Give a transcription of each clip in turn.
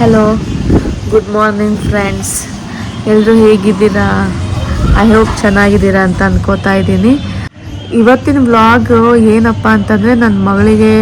Hello good morning friends ಎಲ್ಲರೂ ಹೇಗಿದ್ದೀರಾ? I hope ಚೆನ್ನಾಗಿದ್ದೀರಾ ಅಂತ ಅಂದ್ಕೋತಾ ಇದ್ದೀನಿ. ಇವತ್ತಿನ ವ್ಲಾಗ್ ಏನಪ್ಪ ಅಂತಂದರೆ ನನ್ನ ಮಗಳಿಗೆ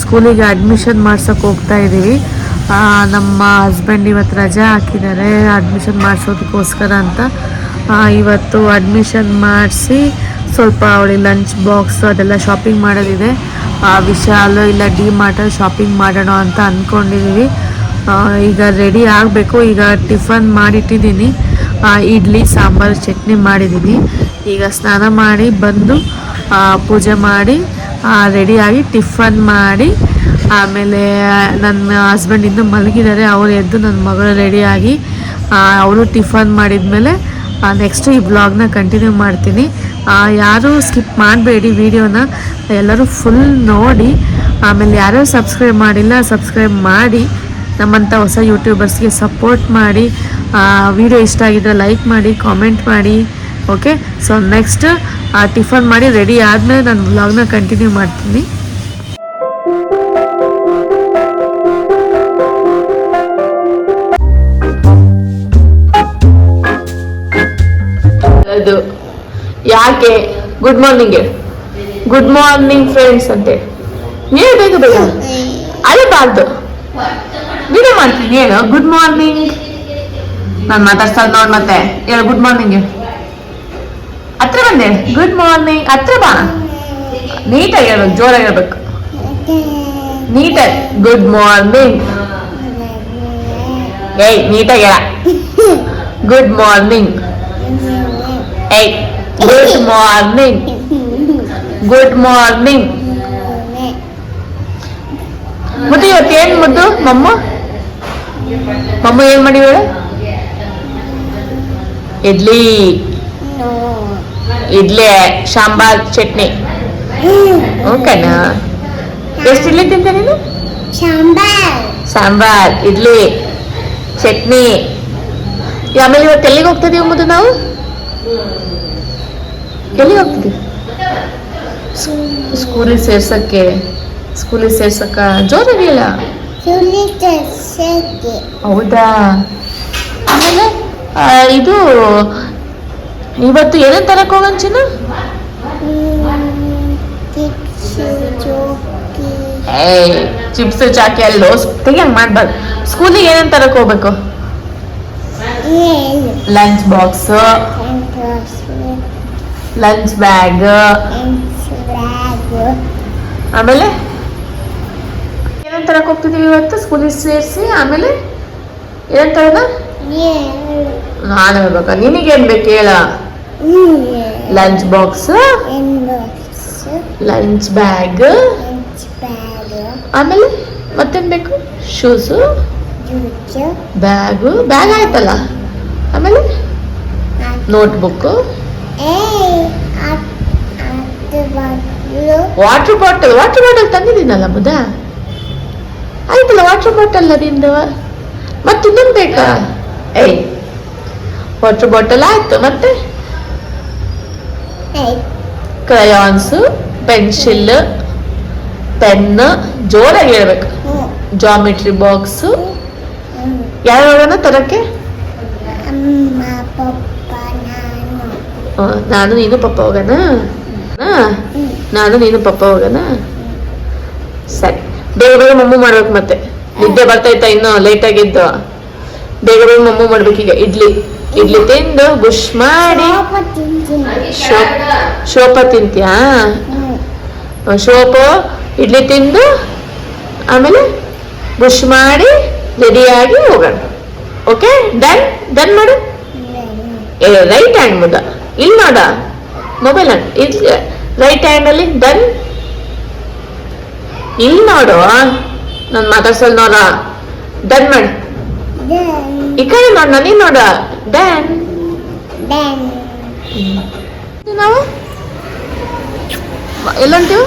ಸ್ಕೂಲಿಗೆ ಅಡ್ಮಿಷನ್ ಮಾಡ್ಸೋಕೆ ಹೋಗ್ತಾ ಇದ್ದೀವಿ ನಮ್ಮ ಹಸ್ಬೆಂಡ್ ಇವತ್ತು ರಜೆ ಹಾಕಿದ್ದಾರೆ. ಅಡ್ಮಿಷನ್ ಮಾಡಿಸೋದಕ್ಕೋಸ್ಕರ ಅಂತ. ಇವತ್ತು ಅಡ್ಮಿಷನ್ ಮಾಡಿಸಿ ಸ್ವಲ್ಪ ಅವಳಿಗೆ ಲಂಚ್ ಬಾಕ್ಸ್ ಅದೆಲ್ಲ ಶಾಪಿಂಗ್ ಮಾಡೋದಿದೆ. ವಿಶಾಲ್ ಇಲ್ಲ ಡಿ ಮಾರ್ಟಲ್ಲಿ ಶಾಪಿಂಗ್ ಮಾಡೋಣ ಅಂತ ಅಂದ್ಕೊಂಡಿದ್ದೀವಿ ಈಗ ರೆಡಿ ಆಗಬೇಕು. ಈಗ ಟಿಫನ್ ಮಾಡಿಟ್ಟಿದ್ದೀನಿ. ಇಡ್ಲಿ, ಸಾಂಬಾರು, ಚಟ್ನಿ ಮಾಡಿದ್ದೀನಿ. ಈಗ ಸ್ನಾನ ಮಾಡಿ ಬಂದು ಪೂಜೆ ಮಾಡಿ ರೆಡಿಯಾಗಿ ಟಿಫನ್ ಮಾಡಿ, ಆಮೇಲೆ ನನ್ನ ಹಸ್ಬೆಂಡ್ ಮಲಗಿದ್ದಾರೆ. ಅವರು ಎದ್ದು ನನ್ನ ಮಗಳು ರೆಡಿಯಾಗಿ ಅವರು ಟಿಫನ್ ಮಾಡಿದ್ಮೇಲೆ ನೆಕ್ಸ್ಟ್ ಈ ಬ್ಲಾಗ್ನ ಕಂಟಿನ್ಯೂ ಮಾಡ್ತೀನಿ. ಯಾರೂ ಸ್ಕಿಪ್ ಮಾಡಬೇಡಿ ವಿಡಿಯೋನ ಎಲ್ಲರೂ ಫುಲ್ ನೋಡಿ. ಆಮೇಲೆ ಯಾರು ಸಬ್ಸ್ಕ್ರೈಬ್ ಮಾಡಿಲ್ಲ ಸಬ್ಸ್ಕ್ರೈಬ್ ಮಾಡಿ. ನಮ್ಮಂಥ ಹೊಸ ಯೂಟ್ಯೂಬರ್ಸ್ಗೆ ಸಪೋರ್ಟ್ ಮಾಡಿ ವಿಡಿಯೋ ಇಷ್ಟ ಆಗಿದ್ರೆ ಲೈಕ್ ಮಾಡಿ ಕಾಮೆಂಟ್ ಮಾಡಿ ಓಕೆ ಸೊ ನೆಕ್ಸ್ಟ್ ಟಿಫನ್ ಮಾಡಿ ರೆಡಿ ಆದಮೇಲೆ ನಾನು ವ್ಲಾಗ್ನ ಕಂಟಿನ್ಯೂ ಮಾಡ್ತೀನಿ. ಅದು ಯಾಕೆ? Good morning good morning friends ಅಂತೆ. ನೀನು ಬೇಗ? ಬೇಗ ಅಳಬಾರ್ದು ವಿಡಿಯೋ ಮಾಡ್ತೀನಿ, ಹೇಳು. ಗುಡ್ ಮಾರ್ನಿಂಗ್ ನಾನು ಮಾತಾಡ್ತಾ ನೋಡ್ ಮತ್ತೆ. ಹೇಳು ಗುಡ್ ಮಾರ್ನಿಂಗ್ ಹತ್ರ ಬಂದೆ. ಗುಡ್ ಮಾರ್ನಿಂಗ್ ಹತ್ರ ಬಾ. ನೀಟಾಗಿ ಹೇಳು, ಜೋರಾಗಿ ಹೇಳ್ಬೇಕು. ನೀಟಾಗಿ ಗುಡ್ ಮಾರ್ನಿಂಗ್ ಏಯ್ ನೀಟಾಗಿ ಹೇಳ. ಗುಡ್ ಮಾರ್ನಿಂಗ್ ಏಯ್ ಗುಡ್ ಮಾರ್ನಿಂಗ್ ಗುಡ್ ಮಾರ್ನಿಂಗ್ ಮುದ್ದು ಇವತ್ತು ಏನ್ ಮುದ್ದು, ಮಮ್ಮ? ಮಮ್ಮ ಏನ್ ಮಾಡಿವಳೆ ಇಡ್ಲಿ. ಇಡ್ಲಿ ಸಾಂಬಾರ್ ಚಟ್ನಿ. ಓಕೆನಾ? ಎಷ್ಟು ಇಡ್ಲಿ ತಿಂತ ನೀನು? ಸಾಂಬಾರ್. ಇಡ್ಲಿ ಚಟ್ನಿ. ಆಮೇಲೆ ಇವತ್ತು ಎಲ್ಲಿಗೆ ಹೋಗ್ತಿದೀವಿ ಮುದ್ದು ನಾವು? ಎಲ್ಲಿಗೆ ಹೋಗ್ತಿದೀವಿ? ಸ್ಕೂಲಿಗೆ ಸೇರ್ಸಕ್ಕೆ. ಸ್ಕೂಲಿಗೆ ಸೇರ್ಸಕ್ಕ. ಜೋರಾಗಿ ಹೇಳ ಹೌದಾ? ಆಮೇಲೆ ಇದು ಇವತ್ತು ಏನೇನು ತರಕ್ಕೆ ಹೋಗೋಣ ಚಿನ್ನ? ಚಿಪ್ಸ್ ಚಾಕಿ ಅಲ್ಲಿ ತೆಗಿಯಂಗ್ ಮಾಡ್ಬಾರ್ದು. ಸ್ಕೂಲಿಗೆ ಏನೇನು ತರಕ್ಕೆ ಹೋಗ್ಬೇಕು? ಲಂಚ್ ಬಾಕ್ಸ್ ಲಂಚ್ ಬ್ಯಾಗ್ ಆಮೇಲೆ? ಏನೇನ್ ಹೋಗ್ತಿದ್ದೀವಿ ಇವತ್ತು? ಸ್ಕೂಲಿಗೆ ಸೇರಿಸಿ ಆಮೇಲೆ ಏನೇನ್ ತರದ? ನಾನು ಹೇಳ್ಬೇಕಾ? ನಿನಗೇನ್ ಬೇಕು ಹೇಳ? ಲಂಚ್ ಬಾಕ್ಸ್ ಲಂಚ್ ಬ್ಯಾಗ್ ಆಮೇಲೆ ಮತ್ತೇನ್ ಬೇಕು? ಶೂಸು ಬ್ಯಾಗು ಬ್ಯಾಗ್ ಆಯ್ತಲ್ಲ? ಆಮೇಲೆ notebook water bottle water bottle ತಂದಿದ್ದೀನಲ್ಲ ಮುದ ಆಯ್ತಲ್ಲ ವಾಟರ್ ಬಾಟಲ್ ನಿಂದು? ಮತ್ತೆ ಇನ್ನೊಂದು ಬೇಕಾ? ಏಯ್ ವಾಟರ್ ಬಾಟಲ್ ಆಯ್ತು ಮತ್ತೆ? ಕ್ರಯಾನ್ಸ್ ಪೆನ್ಸಿಲ್ ಪೆನ್ ಜೋರಾಗಿ ಹೇಳ್ಬೇಕು. ಜಾಮಿಟ್ರಿ ಬಾಕ್ಸ್ ಯಾವ್ಯಾವನ ತರಕ್ಕೆ? ನಾನು. ನಾನು ಪಪ್ಪ ಹೋಗೋಣ ನಾನು ನೀನು ಪಪ್ಪ ಹೋಗೋಣ ಸರಿ. ಬೇಗ ಬೇಗ ಮಮ್ಮು ಮಾಡ್ಬೇಕು ಮತ್ತೆ. ನಿದ್ದೆ ಬರ್ತೈತಾ ಇನ್ನು ಲೇಟ್ ಆಗಿದ್ದು. ಬೇಗ ಬೇಗ ಮಮ್ಮು ಈಗ. ಇಡ್ಲಿ. ಇಡ್ಲಿ ತಿಂದು ಬುಷ್ ಮಾಡಿ. ಶೋಪ ತಿಂತ್ಯಾ? ಶೋಪು, ಇಡ್ಲಿ ತಿಂದು ಆಮೇಲೆ ಬುಷ್ ಮಾಡಿ ರೆಡಿಯಾಗಿ ಹೋಗೋಣ. ಓಕೆ ಡನ್ ಡನ್ ಮಾಡು. ಏ ರೈಟ್ ಹ್ಯಾಂಡ್ ಮುದ ಇಲ್ಲಿ ನೋಡ. ಮೊಬೈಲ್ ಇಲ್ಲಿ ರೈಟ್ ಹ್ಯಾಂಡಲ್ಲಿ ಡನ್ ಇಲ್ಲಿ ನೋಡು? ನಾನು ಮಾತಾಡ್ಸಲ್ ನೋಡ. ಡನ್ ಮಾಡಿ. ಈ ಕಡೆ ನೋಡ ನೀನ್ ನೋಡ. ಡನ್ ನಾವು? ಎಲ್ಲಂತೀವಿ?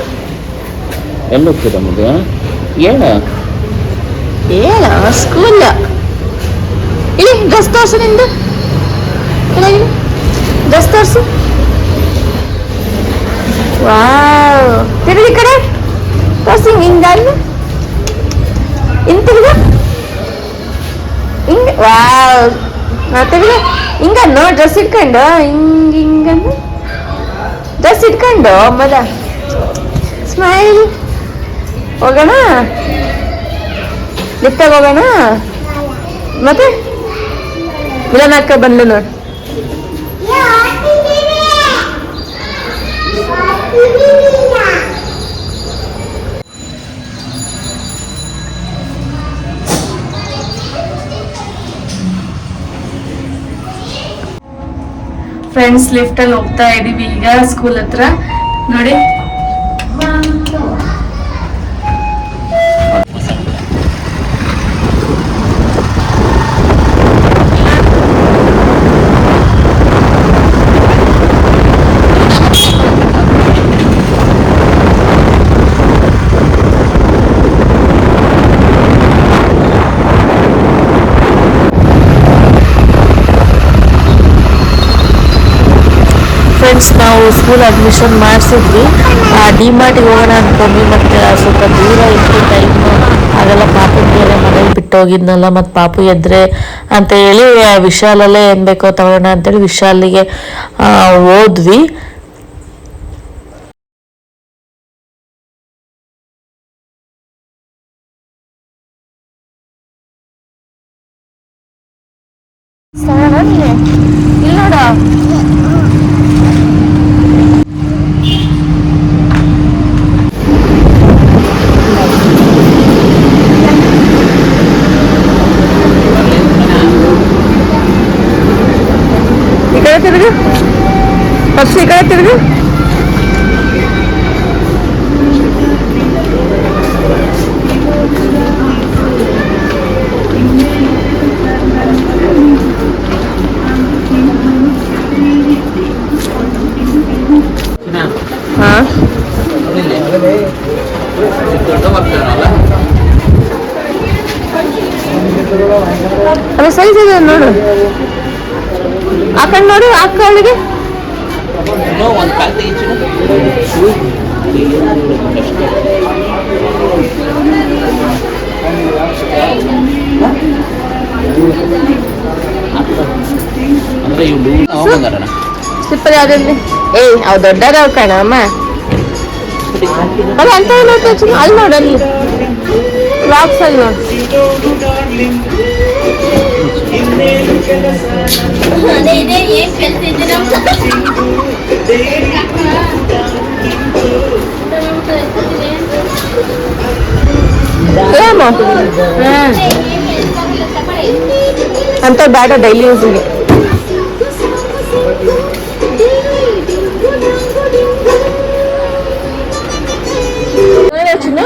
ಎಲ್ಲಿ ಹೋಗ್ತೀರ ಏನ ಏನ ಸ್ಕೂಲ್ ಇಲ್ಲಿ ಡ್ರೆಸ್ ತೋರ್ಸು ನಿಂದು. ಕೆಳಗಿನ ಡ್ರೆಸ್ ತೋರ್ಸು. ವಾವ್ ತಿರುಗಿ ಕಡೆ. 啊 ತೋರ್ಸಿ ಹಿಂಗಲ್ಲಿ ಇನ್ ತಿರುಗ ವಾವ್ ಮತ್ತೆ ನೋ ಡ್ರೆಸ್ ಇಟ್ಕೊಂಡು ಹಿಂಗ ಹಿಂಗನ್ನು ಡ್ರೆಸ್ ಇಟ್ಕೊಂಡು ಮದ ಸ್ಮೈಲ್ ಹೋಗೋಣ ಲಿಫ್ಟಾಗ ಹೋಗೋಣ ಮತ್ತೆ ಮಿಲನ ಅಕ್ಕ ಬಂದ್ಲು ನೋಡು ಫ್ರೆಂಡ್ಸ್ ಲಿಫ್ಟ್ ಅಲ್ಲಿ ಹೋಗ್ತಾ ಇದೀವಿ ಈಗ ಸ್ಕೂಲ್ ಹತ್ರ. ನೋಡಿ ಫ್ರೆಂಡ್ಸ್ ನಾವು ಸ್ಕೂಲ್ ಅಡ್ಮಿಷನ್ ಮಾಡಿಸಿದ್ವಿ. ಡಿ ಮಾರ್ಟಿಗೆ ಹೋಗೋಣ ಅಂದ್ಕೊಂಡ್ವಿ ಮತ್ತೆ ಸ್ವಲ್ಪ ದೂರ ಇತ್ತು ಟೈಮ್ ಆಗಲ್ಲ ಪಾಪು ಬೇರೆ ಮನೇಲಿ ಬಿಟ್ಟು ಹೋಗಿದ್ನಲ್ಲ ಮತ್ತು ಪಾಪು ಎದ್ರೆ ಅಂತ ಹೇಳಿ ವಿಶಾಲಲ್ಲೇ ಏನು ಬೇಕೋ ತಗೋಣ ಅಂತೇಳಿ ವಿಶಾಲಿಗೆ ಓದ್ವಿ ಇಲ್ಲ ನೋಡು ಈ ಕಡೆ ತಿರುಗು ತಿರುಗು ಹಾ? ಅದು ಸೈಜ್ ಇದೆ ನೋಡು? ಆ ಕಡೆ ನೋಡು ಆ ಕಡೆಗೆ ಒಂದು ಕಾಲ್ ತೆಗಿಚು ಅಂದ್ರೆ ಇವ್ರು ಬಂದಾರಣ ಸ್ಲಿಪ್ಪರ್ ಯಾವ್ದಲ್ಲಿ ಏಯ್, ಅವು ದೊಡ್ಡದವು ಕಣಮ್ಮ. ಅಲ್ಲ ಅಂತ ಅಲ್ಲಿ ನೋಡಲ್ಲಿ ಕ್ಲಾಕ್ಸ್ ಅಲ್ಲಿ ನೋಡು. ಏಮೋ ಹ್ಮ್ ಅಂತ ಬೇಡ ಡೈಲಿ ಯೂಸಿಗೆ ಚಿನ್ನ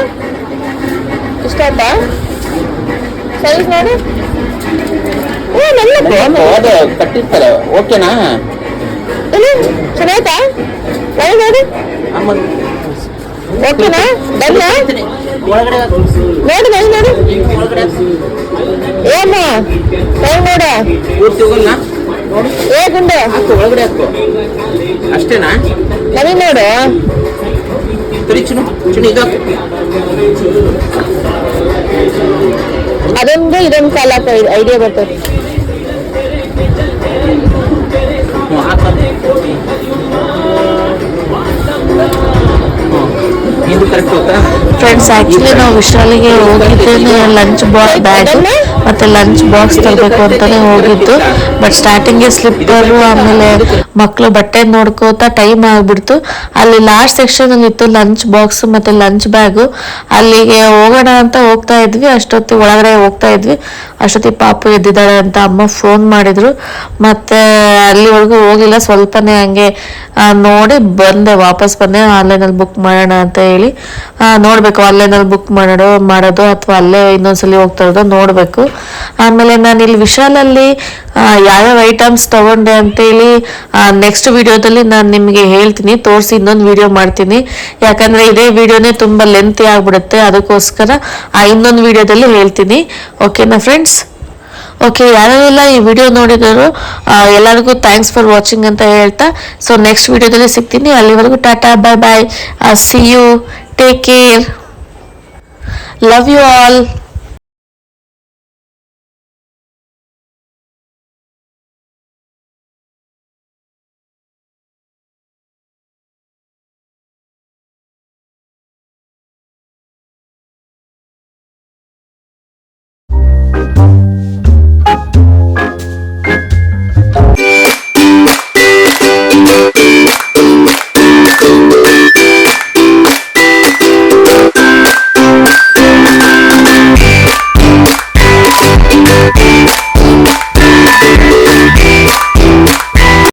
ಇಷ್ಟ ಆಯ್ತಾ ಸೈಜ್ ನೋಡಿ ಏ ನನ್ನ ಅದು ಕಟ್ಟಿರ್ತಾರೆ? ಓಕೆನಾ? ಚೆನ್ನಾಯ್ತಾ ಅಮ್ಮ ಓಕೆನಾ? ಒಳಗಡೆ ನೋಡಿ ನೋಡಿ ಒಳಗಡೆ ಏಮ್ಮ? ಏ ಗುಂಡೆ. ಒಳಗಡೆ ಹಾಕು. ಅಷ್ಟೇನಾ? ನೋಡು. ಅದೊಂದು ಇದೊಂದು ಕಾಲ ಐಡಿಯಾ ಬರ್ತದೆ ಫ್ರೆಂಡ್ಸ್ ಆಕ್ಚುಲಿ ನಾವು ವಿಶಾಲಿಗೆ ಹೋಗಿದ್ದೇನೆ ಲಂಚ್ ಬಾಕ್ಸ್ ಬ್ಯಾಗ್ ಮತ್ತೆ ಲಂಚ್ ಬಾಕ್ಸ್ ತರಬೇಕು ಅಂತಾನೆ ಹೋಗಿದ್ದು. ಬಟ್ ಸ್ಟಾರ್ಟಿಂಗ್ಗೆ ಸ್ಲಿಪ್ಪರು ಆಮೇಲೆ ಮಕ್ಕಳು ಬಟ್ಟೆ ನೋಡ್ಕೋತಾ ಟೈಮ್ ಆಗ್ಬಿಡ್ತು. ಅಲ್ಲಿ ಲಾಸ್ಟ್ ಸೆಕ್ಷನ್ ಇತ್ತು ಲಂಚ್ ಬಾಕ್ಸ್ ಮತ್ತೆ ಲಂಚ್ ಬ್ಯಾಗು ಅಲ್ಲಿಗೆ ಹೋಗೋಣ ಅಂತ ಹೋಗ್ತಾ ಇದ್ವಿ. ಅಷ್ಟೊತ್ತಿ ಒಳಗಡೆ ಹೋಗ್ತಾ ಇದ್ವಿ. ಅಷ್ಟೊತ್ತಿ ಪಾಪು ಎದ್ದಿದ್ದಾಳೆ ಅಂತ ಅಮ್ಮ ಫೋನ್ ಮಾಡಿದ್ರು. ಮತ್ತೆ ಅಲ್ಲಿವರೆಗೂ ಹೋಗಿಲ್ಲ. ಸ್ವಲ್ಪನೇ ಹಂಗೆ ನೋಡಿ ಬಂದೆ. ವಾಪಸ್ ಬಂದೆ. ಆನ್ಲೈನಲ್ಲಿ ಬುಕ್ ಮಾಡೋಣ ಅಂತ ಆ, ನೋಡ್ಬೇಕು ಅಲ್ಲೇನಾದ್ರು ಬುಕ್ ಮಾಡೋ ಮಾಡೋದು ಅಥವಾ ಅಲ್ಲೇ ಇನ್ನೊಂದ್ಸಲಿ ಹೋಗ್ತಾ ಇರೋದು ನೋಡಬೇಕು. ಆಮೇಲೆ ನಾನು ಇಲ್ಲಿ ವಿಶಾಲಲ್ಲಿ ಯಾವ ಯಾವ್ಯಾವ ಐಟಮ್ಸ್ ತಗೊಂಡೆ ಅಂತೇಳಿ ನೆಕ್ಸ್ಟ್ ವಿಡಿಯೋದಲ್ಲಿ ನಾನು ನಿಮಗೆ ಹೇಳ್ತೀನಿ. ತೋರಿಸಿ ಇನ್ನೊಂದು ವಿಡಿಯೋ ಮಾಡ್ತೀನಿ. ಯಾಕಂದ್ರೆ ಇದೇ ವಿಡಿಯೋನೇ ತುಂಬ ಲೆಂತಿ ಆಗಿಬಿಡುತ್ತೆ. ಅದಕ್ಕೋಸ್ಕರ ಆ ಇನ್ನೊಂದು ವಿಡಿಯೋದಲ್ಲಿ ಹೇಳ್ತೀನಿ. ಓಕೆನಾ ಫ್ರೆಂಡ್ಸ್ ಓಕೆ ಯಾರೆಲ್ಲ ಈ ವಿಡಿಯೋ ನೋಡಿದರು ಎಲ್ಲರಿಗೂ ಥ್ಯಾಂಕ್ಸ್ ಫಾರ್ ವಾಚಿಂಗ್ ಅಂತ ಹೇಳ್ತಾ ಸೊ ನೆಕ್ಸ್ಟ್ ವಿಡಿಯೋದಲ್ಲಿ ಸಿಗ್ತೀನಿ ಅಲ್ಲಿವರೆಗೂ tata bye bye see you take care love you all